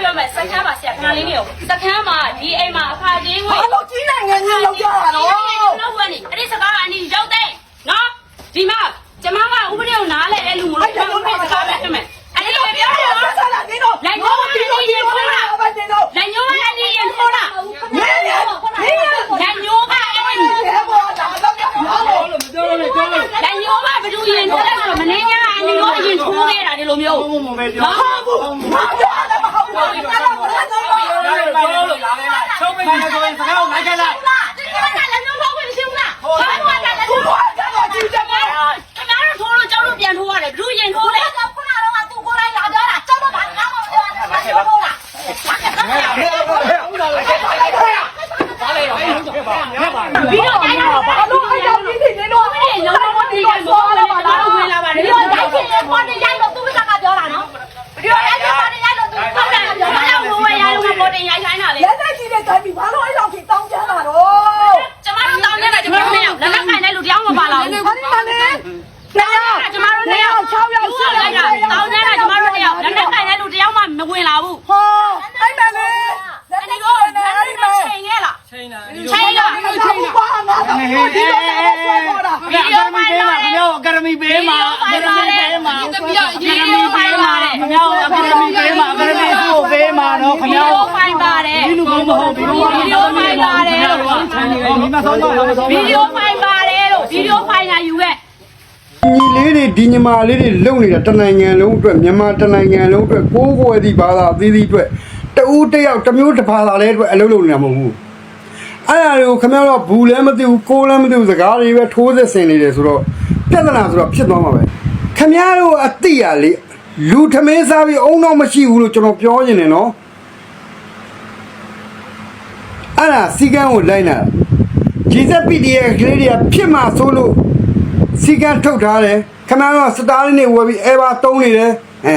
ပြောမယ်စခန်းမှာဆရာခဏလေးနေရောစခန်းမှာဒီအိမ်မှာအခါချင်းဝင်ဘာလို့ကြီးနိုင်ငံကြီးလောက်ကြတာတော့တော့ဝင်နေအဲ့ဒီစကားကအနီရောက်တဲ့နော်ဒီမှာကျမကဥပဒေကိုနားလဲတဲ့လူမလို့ကျမဥပဒေစကားပဲဖြစ်မယ်အဲ့ဒီပဲပြောတယ်နော်ဆက်လာနေတော့လိုက်တော့ဒီလိုရင်ခေါ်တာဘာနေတော့လက်ညိုးကအနီရင်ခေါ်တာမင်းရမင်းရလက်ညိုးကအဲ့ဒီရဲဘော်ဒါတော့ပြောလို့လက်ညိုးကဘယ်သူရင်ခေါ်လဲဆိုတော့မနေညာအနီရောအရင်ထိုးခဲ့တာဒီလိုမျိုးနော်မဟုတ်ဘူးမပြောတယ်မဟုတ်ဘူးအဲ့ဒါဘာလဲတော့ ချုပ်ပေးတယ်ဆိုရင်စကားကိုလိုက်ခဲ့လိုက် ဒီကနေ့လက်ညိုးထိုးခွင့်မရှိဘူးလားဘာလို့လဲလက်ညိုး ဘူးဘာကတော့ကြီးတယ် ခင်ဗျားတို့ထိုးလို့ကျောင်းတို့ပြန်ထိုးရတယ်ဘယ်သူရင်ထိုးလဲ ခုနကတော့သူကိုယ်တိုင်လာပြောတာကျောင်းတော့ဘာငါ့ကိုပြောတာဘာလို့ဟုတ်လား ပြီးတော့တိုင်းတော့ဘာ ဘာလို့အဲ့ဒါကြီးနေတော့ မင်းလုံးလုံးဒီကဘောလာပါလားဝင်လာပါလေ ဒီလိုရိုက်ချင်တဲ့ပေါ်တင်ရိုက်တော့သူကပြောတာနော်ဒီလိုရိုက်ချင်ပေါ်တင်ရိုက်တော့သူ ဟုတ်တယ်ဘာလို့ဝင်ရလို့ပေါ်တင်ရိုက်ခိုင်းတာလဲ လက်နဲ့ကြီးတဲ့တိုင်းဘာလို့အဲ့လောက်ကြီးတောင်းကြတာတော့ ကျမတို့တောင်းနေတာကျမတို့နဲ့လက်လက်ခံတဲ့လူတယောက်မပါလာဘူး ဟာဒီမှာလေနေရ ကျမတို့နဲ့6ယောက်6ယောက်ရှိလိုက်တာတောင်းနေတာကျမတို့နဲ့လက်လက်ခံတဲ့လူတယောက်မှမဝင်လာဘူး ဟောအဲ့မဲ့လေလက် အဲ့ နဲ့ ဒီ ကြီး တော့ တဲ့ အဲ့ အဲ့ ဒီ ဒီ တော့ မဲ့ ချိန်ခဲ့လား ချိန်တာ ချိန်လား အဲ့ဒါဘာ ငါတော့ဒီလိုနဲ့ဆွဲခေါ်တာဗီဒီယိုဖိုင်လာခင်ဗျားအကယ်ဒမီပေးမှာအကယ်ဒမီပေးမှာဒီတော့ဒီလိုဖိုင်ပါတယ်ခင်ဗျားအကယ်ဒမီပေးမှာအကယ်ဒမီကိုပေးမှာနော်ခင်ဒီဗျားလိုဖိုင်ပါတယ်ဒီလူမဟုတ်ဘူးဗီဒီယိုဖိုင်လာတယ်ခင်ဗျားတို့ကဆိုင်နေတယ်မိမဆောင်တော့မဆောင်ဗီဒီယိုဖိုင်ပါတယ်လို့ဗီဒီယိုဖိုင်လာယူခဲ့ညီလေးတွေဒီညီမလေးတွေလုံနေတာတနိုင်ငံလုံးအတွက်မြန်မာတနိုင်ငံလုံးအတွက်ကိုးကွယ်သည့်ဘာသာအသီးသီးအတွက်တဦးတစ်ယောက်တစ်မျိုးတစ်ဘာသာလေးအတွက်အလုပ်လုပ်နေတာမဟုတ်ဘူး အဲ့ဒါတွေကိုခင်ဗျားတို့ကဘူးလည်းမသိဘူးကိုးလည်းမသိဘူးစကားတွေပဲထိုးစစ်ဆင်နေတယ်ဆိုတော့ပြဿနာဆိုတော့ဖြစ်သွားမှာပဲခင်ဗျားတို့အတိရလေလူထမင်းစားပြီးအုံတော့မရှိဘူးလို့ကျွန်တော်ပြောနေတယ်နော်အဲ့ဒါစီကန်းကိုလိုက်လာဂျီဇက်ပီဒီရဲ့ကလေးတွေကဖြစ်မှာဆိုလို့စီကံထုတ်ထားတယ်ခမရတော့စတားလေးနေဝယ်ပြီးအဲဘာတုံးနေတယ်အဲ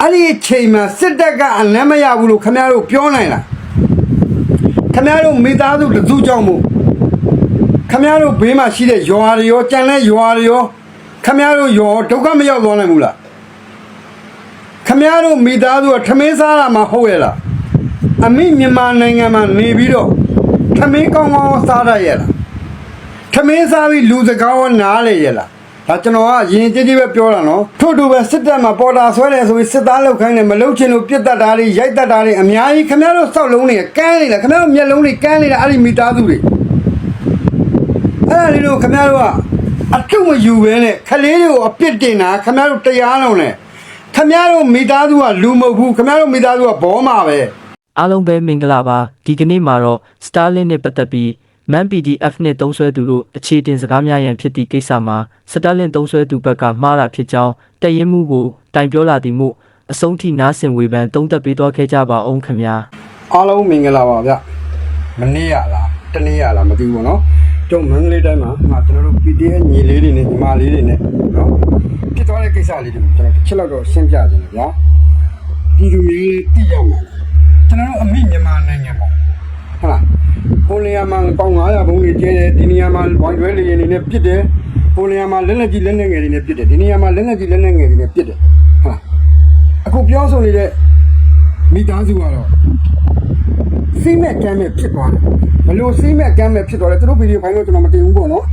အဲ့ဒီအချိန်မှာစစ်တပ်ကအလန်းမရဘူးလို့ခမရတို့ပြောနိုင်လား ခမရတို့မိသားစုတစုကြောင့်မို့ခမရတို့ဘေးမှာရှိတဲ့ရွာတွေရောကြံတဲ့ရွာတွေရောခမရတို့ရောဒုက္ခမရောက်သွားနိုင်ဘူးလားခမရတို့မိသားစုကထမင်းစားတာမှဟုတ်ရဲ့လားအမိမြန်မာနိုင်ငံမှာနေပြီးတော့ထမင်းကောင်းကောင်းစားရရဲ့လားထမင်းစားပြီးလူစကားဝနားလေရလား ဒါကျွန်တော်ကရင်ကြည်ကြည်ပဲပြောတာနော်ထို့တူပဲစစ်တပ်မှာပေါ်တာဆွဲတယ်ဆိုပြီးစစ်သားလောက်ခိုင်းတယ်မလောက်ချင်လို့ပြစ်တတ်တာတွေရိုက်တတ်တာတွေအများကြီးခင်ဗျားတို့စောက်လုံးတွေကန်းနေလားခင်ဗျားတို့မျက်လုံးတွေကန်းနေတာအဲ့ဒီမိသားစုတွေအဲ့ဒါလေးတို့ခင်ဗျားတို့ကအထုမယူပဲနဲ့ခလေးတွေကိုအပြစ်တင်တာခင်ဗျားတို့တရားလုံးနဲ့ခင်ဗျားတို့မိသားစုကလူမဟုတ်ဘူးခင်ဗျားတို့မိသားစုကဘောမှာပဲအားလုံးပဲမင်္ဂလာပါဒီကနေ့မှာတော့ Starlink နဲ့ပတ်သက်ပြီး Man PDF နဲ့သုံးဆွဲသူတို့အခြေတင်စကားများရန်ဖြစ်သည့်ကိစ္စမှာ Starlink သုံးဆွဲသူဘက်ကမှားတာဖြစ်ကြောင်းတည်ရင်မှုကိုတိုင်ပြောလာသည်မို့အဆုံးထိနားဆင်ဝေဖန်သုံးသပ်ပေးသွားခဲ့ကြပါအောင်ခင်ဗျာအားလုံးမင်္ဂလာပါဗျမနေ့ရလားတနေ့ရလားမသိဘူးပေါ့နော်တို့မန္တလေးတိုင်းမှာငါကျွန်တော်တို့ PDF ညီလေးတွေနဲ့ညီမလေးတွေနဲ့နော်ဖြစ်သွားတဲ့ကိစ္စလေးတွေကိုကျွန်တော်တစ်ချက်လောက်တော့ရှင်းပြခြင်းလေဗျာပြည်သူတွေသိရမှာကျွန်တော်တို့အမိမြန်မာနိုင်ငံမှာ ဟုတ်လားပိုလီယာမှာပေါင်900ဘုံတွေကျဲတယ်ဒီနေရာမှာဝိုင်တွဲလေးတွေနဲ့ပြစ်တယ်ပိုလီယာမှာလက်လက်ကြီးလက်လက်ငယ်တွေနဲ့ပြစ်တယ်ဒီနေရာမှာလက်လက်ကြီးလက်လက်ငယ်တွေနဲ့ပြစ်တယ်ဟုတ်လားအခုပြောဆိုနေတဲ့မိသားစုကတော့စီးမဲ့ကမ်းမဲ့ဖြစ်သွားတယ်ဘလို့စီးမဲ့ကမ်းမဲ့ဖြစ်သွားတယ်သူတို့ဗီဒီယိုဖိုင်တော့ကျွန်တော်မတင်ဘူးပေါ့နော်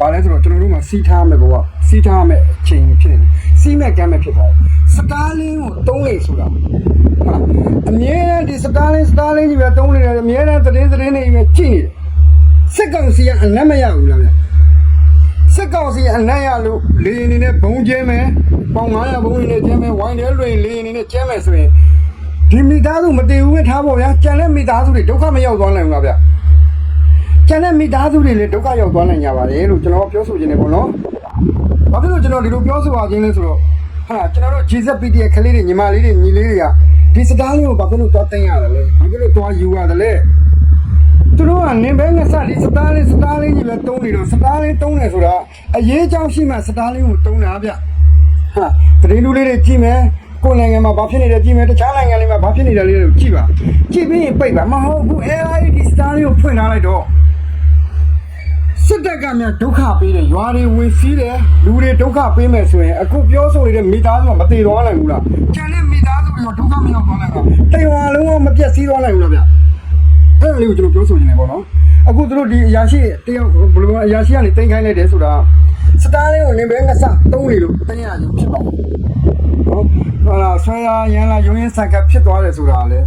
ဘာလဲဆိုတော့ကျွန်တော်တို့မှာစီးထားမယ်ဘောကစီးထားမယ်အချိန်ဖြစ်နေတယ်စီးမဲ့ကမ်းမဲ့ဖြစ်သွားတယ်စတားလင်းကိုတုံးနေဆိုတာဟုတ်လား အမြဲတမ်းဒီစတားလင်းစတားလင်းကြီးပဲတုံးနေတယ်အမြဲတမ်းသတင်းသတင်းတွေပဲကြည့်နေတယ်စစ်ကောင်စီကအနက်မရဘူးလားဗျစစ်ကောင်စီအနက်ရလို့လေအနေနဲ့ဘုံကျဲမယ်ပေါင်900ဘုံအနေနဲ့ကျဲမယ်ဝိုင်းတဲလွင်လေအနေနဲ့ကျဲမယ်ဆိုရင်ဒီမိသားစုမတည်ဘူးပဲထားဖို့ဗျာကြံတဲ့မိသားစုတွေဒုက္ခမရောက်သွားနိုင်ဘူးလားဗျကြံတဲ့မိသားစုတွေလည်းဒုက္ခရောက်သွားနိုင်ကြပါတယ်လို့ကျွန်တော်ပြောဆိုခြင်းနေပေါ့နော်ဘာဖြစ်လို့ကျွန်တော်ဒီလိုပြောဆိုပါခြင်းလဲဆိုတော့ဟာကျွန်တော်တို့ GZPT ရဲ့ကလေးတွေညီမလေးတွေညီလေးတွေက ဒီစတားလေးကိုဘာဖြစ်လို့သွားတင်ရတယ်လဲဘာဖြစ်လို့သွားယူရတယ်လဲသူတို့ကနေဘဲငါစဒီစတားလေးစတားလေးကြီးပဲတုံးနေတော့စတားလေးတုံးနေဆိုတာအရေးအကြောင်းရှိမှစတားလေးကိုတုံးတာဗျဟာတရင်လူလေးတွေကြည့်မယ်ကိုယ်နိုင်ငံမှာဘာဖြစ်နေတယ်ကြည့်မယ်တခြားနိုင်ငံလေးမှာဘာဖြစ်နေတယ်လေးတွေကိုကြည့်ပါကြည့်ပြီးရင်ပိတ်ပါမဟုတ်ဘူးအဲအဲ့ဒီစတားလေးကိုဖွင့်ထားလိုက်တော့စစစ်တပ်ကများဒုက္ခပေးတယ်ရွာတွေဝင်စီးတယ်လူတွေဒုက္ခပေးမယ်ဆိုရင်အခုပြောဆိုနေတဲ့မိသားစုကမတည်သွားနိုင်ဘူးလားကျန်တဲ့မိသားစု တွေကဒုက္ခမရောက်သွားနိုင်ဘူးတရွာလုံးကမပြတ်စည်းသွားနိုင်ဘူးလားဗျအဲ့ဒါလေးကိုကျွန်တော်ပြောဆိုနေတယ်ပေါ့နော်အခုသူတို့ဒီအရာရှိတယောက်ဘယ်လိုအရာရှိကနေတင်ခိုင်းလိုက်တယ်ဆိုတာစတားလေးကိုနေပဲငါစသုံးနေလို့တင်ရခြင်းဖြစ်ပါဘူးနော်ဟာလားဆွဲရရန်လာရုံရင်းဆန်ကဖြစ်သွားတယ်ဆိုတာလေ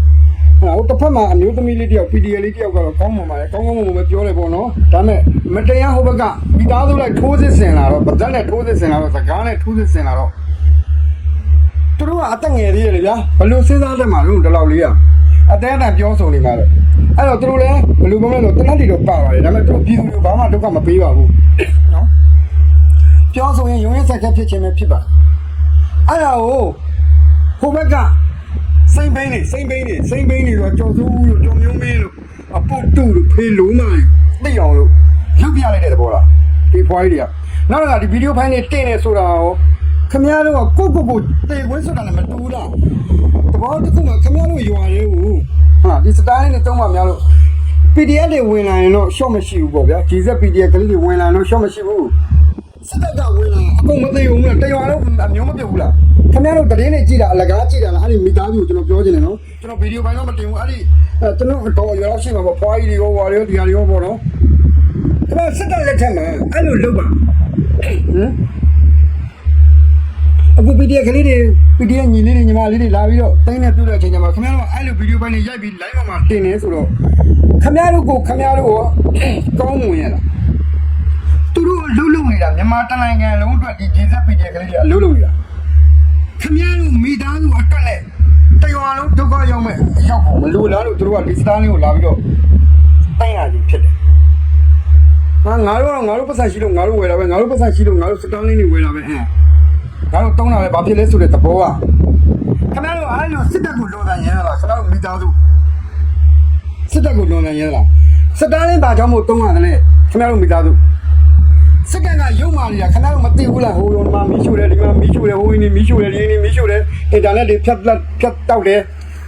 ဟိုတစ်ဖက်မှာအမျိုးသမီးလေးတယောက် PDL လေးတယောက်ကတော့ကောင်းမှန်ပါတယ်ကောင်းကောင်းမွန်မွန်ပဲပြောတယ်ပေါ့နော်ဒါပေမဲ့မတရားဟိုဘက်ကမိသားစုလိုက်ထိုးစစ်ဆင်လာတော့ဗဇက်နဲ့ထိုးစစ်ဆင်လာတော့စကားနဲ့ထိုးစစ်ဆင်လာတော့ သူတို့ကအသက်ငယ်သေးတယ်လေဗျာဘယ်လိုစဉ်းစားတတ်မှာလို့ဒီလောက်လေးอ่ะအသေးအတန်ပြောဆိုနေမှာတော့အဲ့တော့သူတို့လည်းဘယ်လိုမှမလို့တနတ်တီတော့ပါပါတယ်ဒါပေမဲ့သူတို့ပြည်သူတွေဘာမှဒုက္ခမပေးပါဘူးနော်ပြောဆိုရင်ရုံရင်းဆက်ကဖြစ်ခြင်းပဲဖြစ်ပါအဲ့ဒါကိုဟိုဘက်ကစိမ့်ဘိန်းနေစိမ့်ဘိန်းနေစိမ့်ဘိန်းနေတော့ကြော်စိုးဦးလို့ကြော်မျိုးမင်းလို့အပုတ်တူလို့ဖေလုံးမိုင်းသိအောင်လို့ရုပ်ပြလိုက်တဲ့သဘောလားဒီဖွားကြီးတွေကနောက်ကဒီဗီဒီယိုဖိုင်တွေတင်နေဆိုတာရော ခမရတို့ကကိုကိုကိုတေခွင်းဆိုတာလည်းမတူဘူးလားသဘောတစ်ခုမှခမရတို့ရွာရဲဘူးဟာဒီစတိုင်းနဲ့တုံးမှများလို့ PDF တွေဝင်လာရင်တော့ short မရှိဘူးပေါ့ဗျာ GZ PDF ကလေးတွေဝင်လာရင်တော့ short မရှိဘူးစစ်တပ်ကဝင်လာအကုန်မသိဘူးလားတရွာလုံးအမျိုးမပြုတ်ဘူးလားခင်ဗျားတို့တရင်နဲ့ကြည့်တာအလကားကြည့်တာလားအဲ့ဒီမိသားစုကိုကျွန်တော်ပြောချင်တယ်နော်ကျွန်တော်ဗီဒီယိုပိုင်းတော့မတင်ဘူးအဲ့ဒီအဲကျွန်တော်တော့ရောရှိမှာပေါ့ဖွားကြီးတွေရောဝါတွေရောဒီဟာတွေရောပေါ့နော်ခင်ဗျားစစ်တပ်လက်ထက်မှာအဲ့လိုလုပ်ပါဟမ် အခု PDF ကလေးတွေ PDF ညီလေးတွေညီမလေးတွေလာပြီးတော့တိုင်းနဲ့ပြုတ်တဲ့အချိန်ကျမှခင်ဗျားတို့အဲ့လိုဗီဒီယိုပိုင်းတွေရိုက်ပြီး live မှာတင်နေဆိုတော့ခင်ဗျားတို့ကိုခင်ဗျားတို့ရောကောင်းမွန်ရလားသူတို့အလုပ်လုပ်နေတာမြန်မာတိုင်းနိုင်ငံလုံးအတွက်ဒီဂျေဇက်ပီတီကလေးတွေအလုပ်လုပ်နေတာခမရတို့မိသားစုအတွက်နဲ့တရွာလုံးဒုက္ခရောက်မဲ့အရောက်ကိုမလိုလားလို့သူတို့ကဒီစတားလေးကိုလာပြီးတော့တိုင်းရခြင်းဖြစ်တယ်။ဟာငါတို့ကငါတို့ပတ်စံရှိလို့ငါတို့ဝယ်တာပဲငါတို့ပတ်စံရှိလို့ငါတို့စတားလေးတွေဝယ်တာပဲအဲ ငါတို့တုံးတာပဲဘာဖြစ်လဲဆိုတဲ့သဘောကခမရတို့အားလုံးစစ်တပ်ကိုလိုတာရရလားခမရတို့မိသားစုစစ်တပ်ကိုလိုတာရရလားစတားလေးဘာကြောင့်မို့တုံးရတယ်လဲခမရတို့မိသားစုစက္ကန့်ကရုံမာနေတာခဏတော့မသိဘူးလားဟိုရောမှာမီးရှို့တယ်ဒီမှာမီးရှို့တယ်ဟိုင်းနေမီးရှို့တယ်ဒီနေမီးရှို့တယ်အင်တာနက်တွေဖြတ်လက်ဖြတ်တောက်တယ်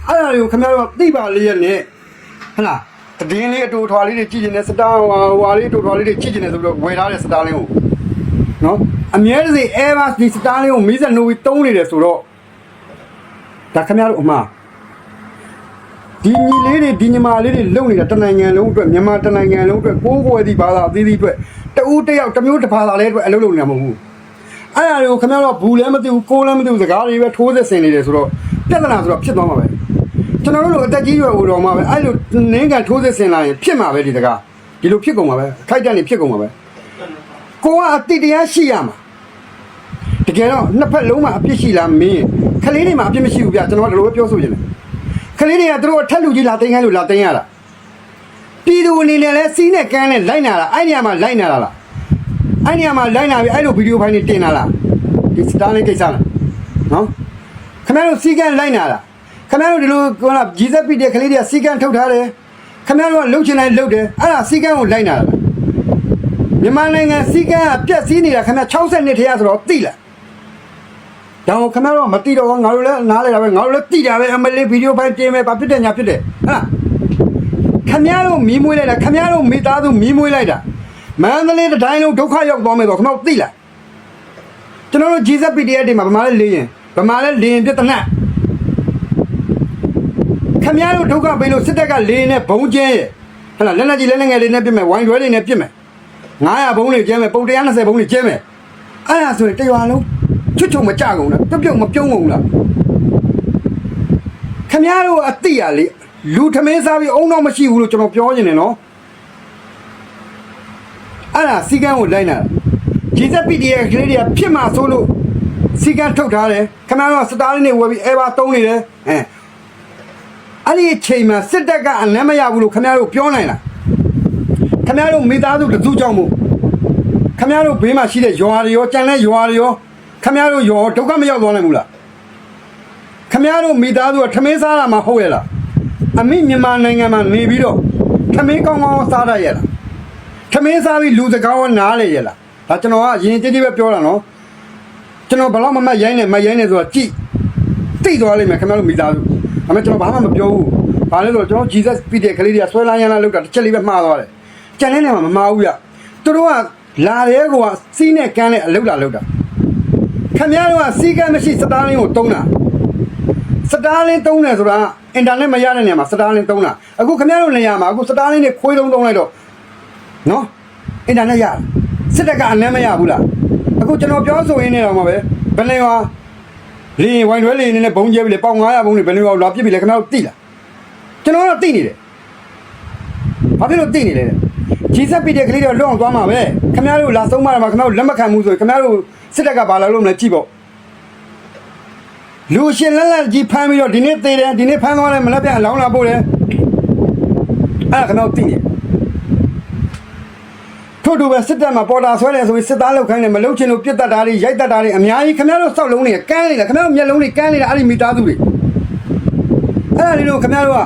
အဲ့ဒါတွေကိုခင်ဗျားတို့သိပါလေရဲ့နဲ့ဟလားတည်င်းလေးအတူထွာလေးတွေကြည့်နေတယ်စတာဟွာဟွာလေးအတူထွာလေးတွေကြည့်နေတယ်ဆိုပြီးတော့ဝယ်ထားတဲ့စတာလေးကိုနော် အမြဲတစေ Airbus ဒီစတာလေးကိုမီးစက်နိုးပြီးတုံးနေတယ်ဆိုတော့ဒါခင်ဗျားတို့အမှားဒီညီလေးတွေဒီညီမလေးတွေလုံနေတာတနိုင်ငံလုံးအတွက်မြန်မာတနိုင်ငံလုံးအတွက်ကိုးကွယ်သည့်ဘာသာအသီးသီးအတွက်တဦးတစ်ယောက်တစ်မျိုးတစ်ဘာသာလေးအတွက်အလုပ်လုပ်နေတာမဟုတ်ဘူးအဲ့ဒါတွေကိုခင်ဗျားတို့ဘူးလည်းမသိဘူးကိုးလည်းမသိဘူးစကားတွေပဲထိုးသက်ဆင်နေတယ်ဆိုတော့ပြဿနာဆိုတော့ဖြစ်သွားမှာပဲကျွန်တော်တို့လိုအသက်ကြီးရွယ်ဦးတော်မှာပဲအဲ့လိုနင်းကန်ထိုးသက်ဆင်လာရင်ဖြစ်မှာပဲဒီစကားဒီလိုဖြစ်ကုန်မှာပဲအခိုက်အတန့်နေဖြစ်ကုန်မှာပဲ ကိုကအတိတရားရှိရမှာတကယ်တော့နှစ်ဖက်လုံးမှာအပြစ်ရှိလားမင်းခလေးတွေမှာအပြစ်မရှိဘူးဗျကျွန်တော်ကဒီလိုပဲပြောဆိုချင်တယ်ကလေးတွေကသူတို့အထက်လူကြီးလာသိမ်းခိုင်းလို့လာသိမ်းရတာပြည်သူအနေနဲ့လဲစီးနဲ့ကန်းနဲ့လိုက်နာတာအဲ့နေရာမှာလိုက်နာတာလားအဲ့နေရာမှာလိုက်နာပြီးအဲ့လိုဗီဒီယိုဖိုင်တွေတင်တာလားဒီစတားလေးကိစ္စလားနော်ခင်ဗျားတို့စီးကန်းလိုက်နာတာခင်ဗျားတို့ဒီလိုကောလားဂျီဇက်ပီတဲ့ကလေးတွေကစီးကန်းထုတ်ထားတယ်ခင်ဗျားတို့ကလှုပ်ချင်တိုင်းလှုပ်တယ်အဲ့ဒါစီးကန်းကိုလိုက်နာတာလား မြန်မာနိုင်ငံစီးကန်းကပြက်စီးနေတာခင်ဗျာ60နှစ်ထဲရဆိုတော့သိလားဒါကိုခင်ဗျားတို့ကမသိတော့ဘူးငါတို့လည်းနားလဲတာပဲငါတို့လည်းသိတာပဲအမလေးဗီဒီယိုဖိုင်တင်မယ်ဘာဖြစ်တယ်ညာဖြစ်တယ်ဟမ်ခင်ဗျားတို့မီးမွေးလိုက်တာခင်ဗျားတို့မိသားစုမီးမွေးလိုက်တာမန္တလေးတစ်တိုင်းလုံးဒုက္ခရောက်သွားမယ်ဆိုခင်ဗျားတို့သိလားကျွန်တော်တို့ Jesus PDF တွေမှာဗမာလဲလေရင်ဗမာလဲလေရင်ပြဿနာခင်ဗျားတို့ဒုက္ခပေးလို့စစ်တပ်ကလေရင်နဲ့ဘုံကျဲရဲ့ဟဲ့လားလက်လက်ကြီးလက်လက်ငယ်လေးနဲ့ပြစ်မယ်ဝိုင်းရွဲလေးနဲ့ပြစ်မယ် 900ဘုံလေးကျဲမယ်ပုံ120ဘုံလေးကျဲမယ်အဲ့ဒါဆိုရင်တရွာလုံးချွတ်ချုံမကြကုန်လားပြုတ်ပြုတ်မပြုံးကုန်လားခင်ဗျားတို့အတိရလေလူထမင်းစားပြီးအုံတော့မရှိဘူးလို့ကျွန်တော်ပြောနေတယ်နော်အဲ့ဒါစီကန်းကိုလိုက်နာဂျီဇက်ပီဒီရဲ့ကလေးတွေကဖြစ်မှာဆိုလို့စီကန်းထုတ်ထားတယ်ခင်ဗျားတို့စတားလေးနေဝယ်ပြီးအဲဘာတုံးနေတယ်အဲအဲ့ဒီအချိန်မှာစစ်တပ်ကအနမ်းမရဘူးလို့ခင်ဗျားတို့ပြောနိုင်လား ခင်ဗျားတို့မိသားစုတစုကြောင့်မို့ခမရတို့ဘေးမှာရှိတဲ့ရွာတွေရောကြံတဲ့ရွာတွေရောခမရတို့ရောဒုက္ခမရောက်သွားနိုင်ဘူးလားခမရတို့မိသားစုကထမင်းစားတာမှဟုတ်ရဲ့လားအမိမြန်မာနိုင်ငံမှာနေပြီးတော့ထမင်းကောင်းကောင်းစားရရဲ့လားထမင်းစားပြီးလူစကားရောနားလေရဲ့လားဒါကျွန်တော်ကအရင်ကြည့်ကြည့်ပဲပြောတာနော်ကျွန်တော်ဘယ်တော့မှမရိုင်းနဲ့မရိုင်းနဲ့ဆိုတော့ကြည့်သိသွားလိမ့်မယ်ခမရတို့မိသားစုဒါပေမဲ့ကျွန်တော်ဘာမှမပြောဘူးဘာလဲဆိုတော့ကျွန်တော် Jesus ပြည့်တဲ့ကလေးတွေကဆွဲလန်းရမ်းလာလောက်တာတစ်ချက်လေးပဲမှားသွားတယ် ကြံတဲ့နေရာမှာမမှားဘူးရသူတို့ကလာတဲ့ကောစီးနဲ့ကန်းနဲ့အလုတ်လာလုတ်တာခင်ဗျားတို့ကစီးကန်းမရှိစတားလင်းကိုတုံးတာစတားလင်းတုံးတယ်ဆိုတာအင်တာနက်မရတဲ့နေရာမှာစတားလင်းတုံးတာအခုခင်ဗျားတို့နေရာမှာအခုစတားလင်းနဲ့ခွေးတုံးတုံးလိုက်တော့နော်အင်တာနက်ရစစ်တပ်ကအနမ်းမရဘူးလားအခုကျွန်တော်ပြောဆိုရင်းနေတော့မှာပဲဘယ်နေရောလင်းဝိုင်းတွဲလင်းနဲ့ဘုံကျဲပြီလေပေါင်900ဘုံတွေဘယ်နေရောလာပြစ်ပြီလေခင်ဗျားတို့သိလားကျွန်တော်တော့သိနေတယ်ဘာဖြစ်လို့သိနေလဲ ဂျီဆက်ပီတဲ့ကလေးတွေလွတ်အောင်သွားမှာပဲခင်ဗျားတို့လာဆုံးမရမှာခင်ဗျားတို့လက်မခံဘူးဆိုရင်ခင်ဗျားတို့စစ်တပ်ကဘာလာလို့မလဲကြည့်ပေါ့လူရှင်လက်လက်ကြီးဖမ်းပြီးတော့ဒီနေ့သေးတယ်ဒီနေ့ဖမ်းသွားတယ်မလက်ပြန်အလောင်းလာပို့တယ်အဲ့ဒါခင်ဗျားတို့သိနေထို့တူပဲစစ်တပ်မှာပေါ်တာဆွဲတယ်ဆိုရင်စစ်သားလောက်ခိုင်းတယ်မလုပ်ချင်လို့ပြစ်တတ်တာတွေရိုက်တတ်တာတွေအများကြီးခင်ဗျားတို့စောက်လုံးတွေကန်းနေတာခင်ဗျားတို့မျက်လုံးတွေကန်းနေတာအဲ့ဒီမိသားစုတွေအဲ့ဒါလေးတို့ခင်ဗျားတို့က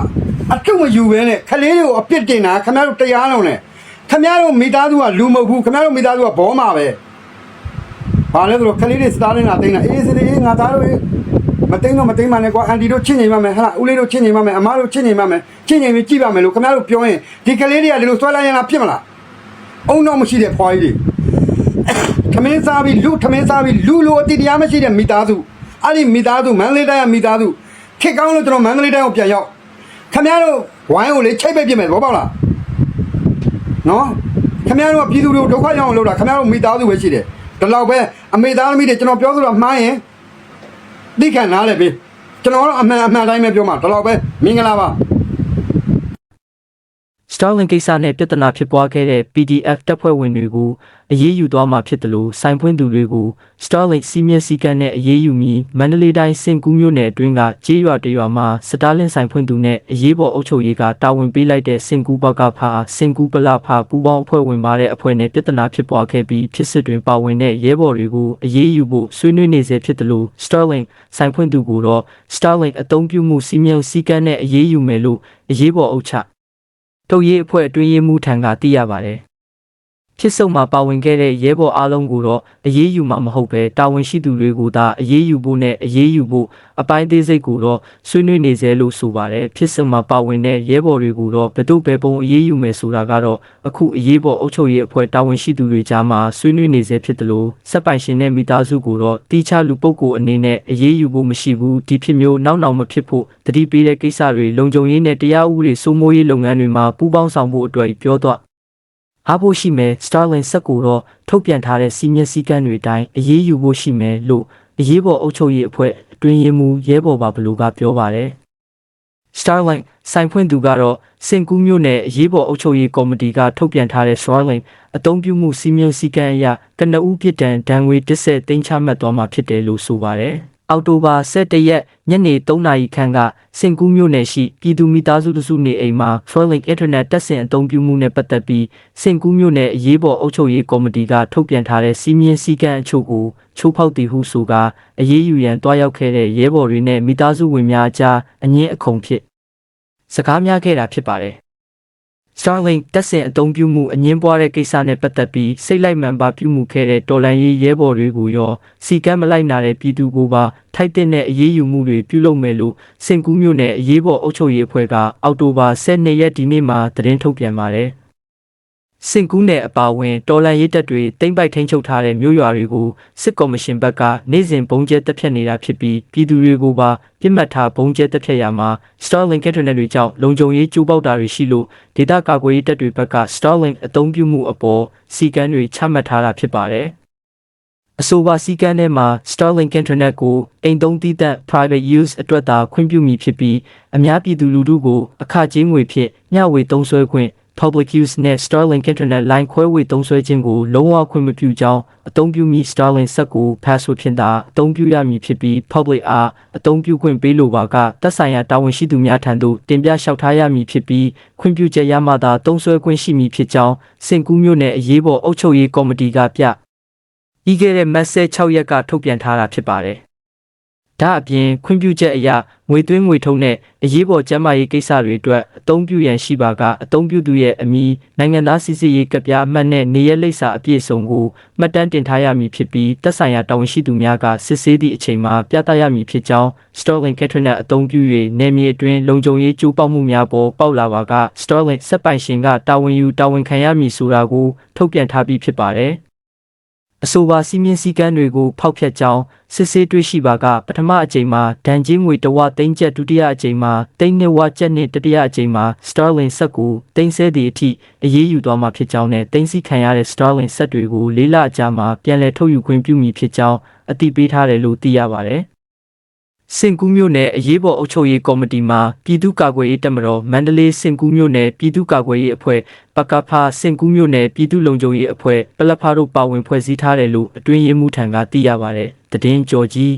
အထုမယူပဲနဲ့ခလေးတွေကိုအပြစ်တင်တာခင်ဗျားတို့တရားလုံးနဲ့ ခင်ဗျားတို့မိသားစုကလူမဟုတ်ဘူးခင်ဗျားတို့မိသားစုကဘောမှာပဲဘာလဲဆိုတော့ခလေးတွေစတားနေတာတင်းတာအေးစလေးငါသားတို့အေးမသိမ်းတော့မသိမ်းပါနဲ့ကွာအန်တီတို့ချစ်နေပါမယ်ဟာဦးလေးတို့ချစ်နေပါမယ်အမတို့ချစ်နေပါမယ်ချစ်နေပြီးကြည့်ပါမယ်လို့ခင်ဗျားတို့ပြောရင်ဒီကလေးတွေကဒီလိုဆွဲလိုက်ရင်လားပြစ်မလားအုံတော့မရှိတဲ့ဖွားကြီးတွေထမင်းစားပြီးလူထမင်းစားပြီးလူလိုအတိတရားမရှိတဲ့မိသားစုအဲ့ဒီမိသားစုမန္တလေးတိုင်းကမိသားစုခက်ကောင်းလို့ကျွန်တော်မန္တလေးတိုင်းကိုပြန်ရောက်ခမရတို့ဝိုင်းကိုလေချိတ်ပိတ်ပြစ်မယ်ဘောပေါက်လား နော်ခမရတို့ကပြည်သူတွေကိုဒုက္ခရောက်အောင်လုပ်တာခမရတို့မိသားစုပဲရှိတယ်ဒီလောက်ပဲအမေသားသမီးတွေကျွန်တော်ပြောဆိုတော့မှားရင်သိခံနားလေပြီကျွန်တော်တို့အမှန်အမှန်တိုင်းပဲပြောမှာဒီလောက်ပဲမင်္ဂလာပါ Starlink ကိစ္စနဲ့ပြဿနာဖြစ်ပွားခဲ့တဲ့ PDF တပ်ဖွဲ့ဝင်တွေကိုအရေးယူသွားမှာဖြစ်တယ်လို့စိုင်ဖွင့်သူတွေကို Starlink စီးမြဲစည်းကမ်းနဲ့အရေးယူပြီးမန္တလေးတိုင်းစင်ကူးမြို့နယ်အတွင်းကကြေးရွာတရွာမှာ Starlink စိုင်ဖွင့်သူနဲ့အရေးပေါ်အုပ်ချုပ်ရေးကတာဝန်ပေးလိုက်တဲ့စင်ကူးဘကဖာစင်ကူးပလဖာပူပေါင်းအဖွဲ့ဝင်ပါတဲ့အဖွဲ့နဲ့ပြဿနာဖြစ်ပွားခဲ့ပြီးဖြစ်စစ်တွင်ပါဝင်တဲ့ရဲဘော်တွေကိုအရေးယူဖို့ဆွေးနွေးနေစေဖြစ်တယ်လို့ Starlink စိုင်ဖွင့်သူကိုတော့ Starlink အသုံးပြုမှုစီးမြဲစည်းကမ်းနဲ့အရေးယူမယ်လို့အရေးပေါ်အုပ်ချ ထုတ်ရေးအဖွဲ့အတွင်းရေးမှူးထံကသိရပါတယ်။ ဖြစ်စုံမှာပါဝင်ခဲ့တဲ့ရဲဘော်အားလုံးကိုတော့အရေးယူမှာမဟုတ်ပဲတာဝန်ရှိသူတွေကိုသာအရေးယူဖို့နဲ့အရေးယူဖို့အပိုင်းသေးစိတ်ကိုတော့ဆွေးနွေးနေစေလို့ဆိုပါတယ်။ဖြစ်စုံမှာပါဝင်တဲ့ရဲဘော်တွေကိုတော့ဘယ်သူဘယ်ပုံအရေးယူမယ်ဆိုတာကတော့အခုအရေးပေါ်အုပ်ချုပ်ရေးအဖွဲ့တာဝန်ရှိသူတွေကြားမှာဆွေးနွေးနေစေဖြစ်တယ်လို့စက်ပိုင်ရှင်နဲ့မိသားစုကိုတော့တီးခြားလူပုဂ္ဂိုလ်အနေနဲ့အရေးယူဖို့မရှိဘူးဒီဖြစ်မျိုးနောက်နောက်မဖြစ်ဖို့တတိပေးတဲ့ကိစ္စတွေလုံခြုံရေးနဲ့တရားဥပဒေစိုးမိုးရေးလုပ်ငန်းတွေမှာပူးပေါင်းဆောင်ဖို့အတွက်ပြောတော့ အားဖို့ရှိမယ် Starlink ဆက်ကိုတော့ထုတ်ပြန်ထားတဲ့စီးမျက်စည်းကမ်းတွေအတိုင်းအရေးယူဖို့ရှိမယ်လို့အရေးပေါ်အုပ်ချုပ်ရေးအဖွဲ့အတွင်းရေးမှူးရဲဘော်ပါဘလူကပြောပါတယ် Starlink စိုင်ဖွင့်သူကတော့စင်ကူးမြို့နယ်အရေးပေါ်အုပ်ချုပ်ရေးကော်မတီကထုတ်ပြန်ထားတဲ့ Starlink အသုံးပြုမှုစီမံစည်းကမ်းအရကနဦးပြစ်ဒဏ်ဒဏ်ငွေတစ်သိန်းချမှတ်သွားမှာဖြစ်တယ်လို့ဆိုပါတယ်။ အောက်တိုဘာ17ရက်ညနေ3နာရီခန့်ကစင်ကူးမြို့နယ်ရှိပြည်သူမိသားစုတစုနေအိမ်မှာ Starlink Internet တက်ဆင်အသုံးပြုမှုနဲ့ပတ်သက်ပြီးစင်ကူးမြို့နယ်အရေးပေါ်အုပ်ချုပ်ရေးကော်မတီကထုတ်ပြန်ထားတဲ့စီမင်းစည်းကမ်းအချို့ကိုချိုးဖောက်တည်ဟုဆိုကာအရေးယူရန်တွားရောက်ခဲ့တဲ့ရဲဘော်တွေနဲ့မိသားစုဝင်များအကြားအငင်းအခုံဖြစ်စကားများခဲ့တာဖြစ်ပါတယ်။ Starlink တက်ဆင်အသုံးပြုမှုအငင်းပွားတဲ့ကိစ္စနဲ့ပတ်သက်ပြီးစိတ်လိုက်မှန်ပါပြုမှုခဲ့တဲ့တော်လန်ရေးရဲဘော်တွေကိုရောစီကမ်းမလိုက်နာတဲ့ပြည်သူကိုပါထိုက်တဲ့အရေးယူမှုတွေပြုလုပ်မယ်လို့စင်ကူးမြို့နယ်အရေးပေါ်အုပ်ချုပ်ရေးအဖွဲ့ကအောက်တိုဘာ12ရက်ဒီနေ့မှာသတင်းထုတ်ပြန်ပါတယ်။ စင်ကူးနယ်အပါအဝင်တော်လန်ရေးတပ်တွေတိမ့်ပိုက်ထိန်းချုပ်ထားတဲ့မြို့ရွာတွေကိုစစ်ကော်မရှင်ဘက်ကနေ့စဉ်ဘုံကျဲတပ်ဖြတ်နေတာဖြစ်ပြီးပြည်သူတွေကိုပါပြစ်မှတ်ထားဘုံကျဲတပ်ဖြတ်ရမှာ Starlink Internet တွေကြောင့်လုံခြုံရေးကျူးပေါက်တာတွေရှိလို့ဒေတာကာကွယ်ရေးတပ်တွေဘက်က Starlink အသုံးပြုမှုအပေါ်စီကမ်းတွေချမှတ်ထားတာဖြစ်ပါတယ်။အဆိုပါစီကမ်းထဲမှာ Starlink Internet ကိုအိမ်သုံးသီးသန့် private use အတွက်သာခွင့်ပြုမည်ဖြစ်ပြီးအများပြည်သူလူထုကိုအခကြေးငွေဖြင့်မျှဝေသုံးစွဲခွင့် public use နဲ့ Starlink Internet line ခွဲဝေသုံးစွဲခြင်းကိုလုံးဝခွင့်မပြုကြောင်းအသုံးပြုမည့် Starlink ဆက်ကို password ဖြင့်သာအသုံးပြုရမည်ဖြစ်ပြီး public အားအသုံးပြုခွင့်ပေးလိုပါကသက်ဆိုင်ရာတာဝန်ရှိသူများထံသို့တင်ပြလျှောက်ထားရမည်ဖြစ်ပြီးခွင့်ပြုချက်ရမှသာသုံးစွဲခွင့်ရှိမည်ဖြစ်ကြောင်းစင်ကူးမြို့နယ်အရေးပေါ်အုပ်ချုပ်ရေးကော်မတီကပြပြီးခဲ့တဲ့ message 6ရက်ကထုတ်ပြန်ထားတာဖြစ်ပါတယ် ဒါအပြင်ခွင့်ပြုချက်အရငွေသွင်းငွေထုတ်နဲ့အရေးပေါ်ကျန်းမာရေးကိစ္စတွေအတွက်အသုံးပြုရန်ရှိပါကအသုံးပြုသူရဲ့အမည်နိုင်ငံသားစစ်စစ်ရေးကပ်ပြားအမှတ်နဲ့နေရက်လိပ်စာအပြည့်စုံကိုမှတ်တမ်းတင်ထားရမည်ဖြစ်ပြီးသက်ဆိုင်ရာတာဝန်ရှိသူများကစစ်ဆေးသည့်အချိန်မှာပြသရမည်ဖြစ်ကြောင်း Sterling Catrinet အသုံးပြု၍နယ်မြေအတွင်းလုံခြုံရေးကြိုးပေါက်မှုများပေါ်ပေါက်လာပါက Sterling စက်ပိုင်ရှင်ကတာဝန်ယူတာဝန်ခံရမည်ဆိုတာကိုထုတ်ပြန်ထားပြီးဖြစ်ပါတယ်။ အဆိုပါစီမင်းစည်းကမ်းတွေကိုဖောက်ဖျက်ကြောင်းစစ်ဆေးတွေ့ရှိပါကပထမအကြိမ်မှာဒဏ်ကြေးငွေတစ်ဝသိန်းကျပ်ဒုတိယအကြိမ်မှာသိန်းနှစ်ဝကျပ်နှင့်တတိယအကြိမ်မှာ Starling ဆက်ကိုသိန်းဆဲသည့်အထိအရေးယူသွားမှာဖြစ်ကြောင်းနဲ့သိန်းစီခံရတဲ့ Starling ဆက်တွေကိုလေးလအကြာမှာပြန်လည်ထုတ်ယူခွင့်ပြုမည်ဖြစ်ကြောင်းအတည်ပြုထားတယ်လို့သိရပါတယ်။ စင်ကူးမြို့နယ်အရေးပေါ်အုပ်ချုပ်ရေးကော်မတီမှပြည်သူ့ကာကွယ်ရေးတပ်မတော်မန္တလေးစင်ကူးမြို့နယ်ပြည်သူ့ကာကွယ်ရေးအဖွဲ့ပကဖာစင်ကူးမြို့နယ်ပြည်သူ့လုံခြုံရေးအဖွဲ့ပလက်ဖာတို့ပါဝင်ဖွဲ့စည်းထားတယ်လို့အတွင်းရေးမှူးထံကသိရပါတယ်။တည်င်းကြော်ကြီး